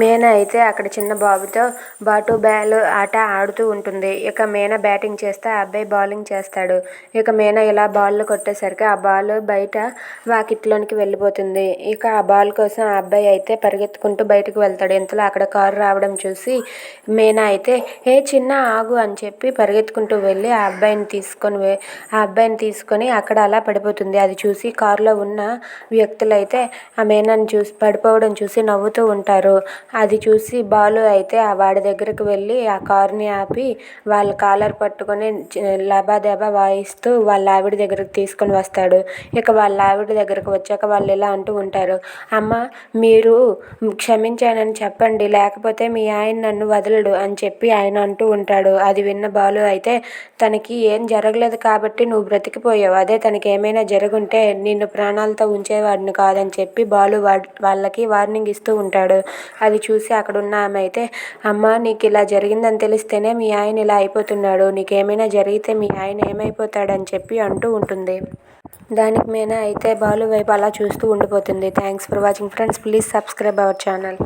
మీనా అయితే అక్కడ చిన్న బాబుతో బాటు బాల్ ఆట ఆడుతూ ఉంటుంది. ఇక మీనా బ్యాటింగ్ చేస్తే ఆ అబ్బాయి బౌలింగ్ చేస్తాడు. ఇక మీనా ఇలా బాల్ కొట్టేసరికి ఆ బాల్ బయట వాకిట్లోనికి వెళ్ళిపోతుంది. ఇక ఆ బాల్ కోసం ఆ అబ్బాయి అయితే పరిగెత్తుకుంటూ బయటకు వెళ్తాడు. ఇంతలో అక్కడ కారు రావడం చూసి మీనా అయితే ఏ చిన్న ఆగు అని చెప్పి పరిగెత్తుకుంటూ వెళ్ళి ఆ అబ్బాయిని తీసుకొని ఆ అబ్బాయిని తీసుకొని అక్కడ అలా పడిపోతుంది. అది చూసి కారులో ఉన్న వ్యక్తులైతే ఆ మీనాను చూసి పడిపోవడం చూసి నవ్వుతూ ఉంటారు. అది చూసి బాలు అయితే ఆ వాడి దగ్గరకు వెళ్ళి ఆ కారుని ఆపి వాళ్ళ కాలర్ పట్టుకొని చ- లబాదబా వాయిస్తూ వాళ్ళ ఆవిడ దగ్గరకు తీసుకొని వస్తాడు. ఇక వాళ్ళ ఆవిడ దగ్గరకు వచ్చాక వాళ్ళు ఇలా అంటూ ఉంటారు. అమ్మ మీరు క్షమించానని చెప్పండి లేకపోతే మీ ఆయన నన్ను వదలడు అని చెప్పి ఆయన అంటూ ఉంటాడు. అది విన్న బాలు అయితే తనకి ఏం జరగలేదు కాబట్టి నువ్వు బ్రతికిపోయావు. అదే తనకి ఏమైనా జరుగుంటే నిన్ను ప్రాణాలతో ఉంచేవాడిని కాదని చెప్పి బాలు వా- వాళ్ళకి వార్నింగ్ ఇస్తూ ఉంటాడు. అది చూసి అక్కడ ఉన్న ఆమె అయితే అమ్మ నీకు ఇలా జరిగిందని తెలిస్తేనే మీ ఆయన ఇలా అయిపోతున్నాడు. నీకేమైనా జరిగితే మీ ఆయన ఏమైపోతాడని చెప్పి అంటూ ఉంటుంది. దానికి మేనా అయితే బాలు వైపు అలా చూస్తూ ఉండిపోతుంది. Thanks for watching friends please subscribe our channel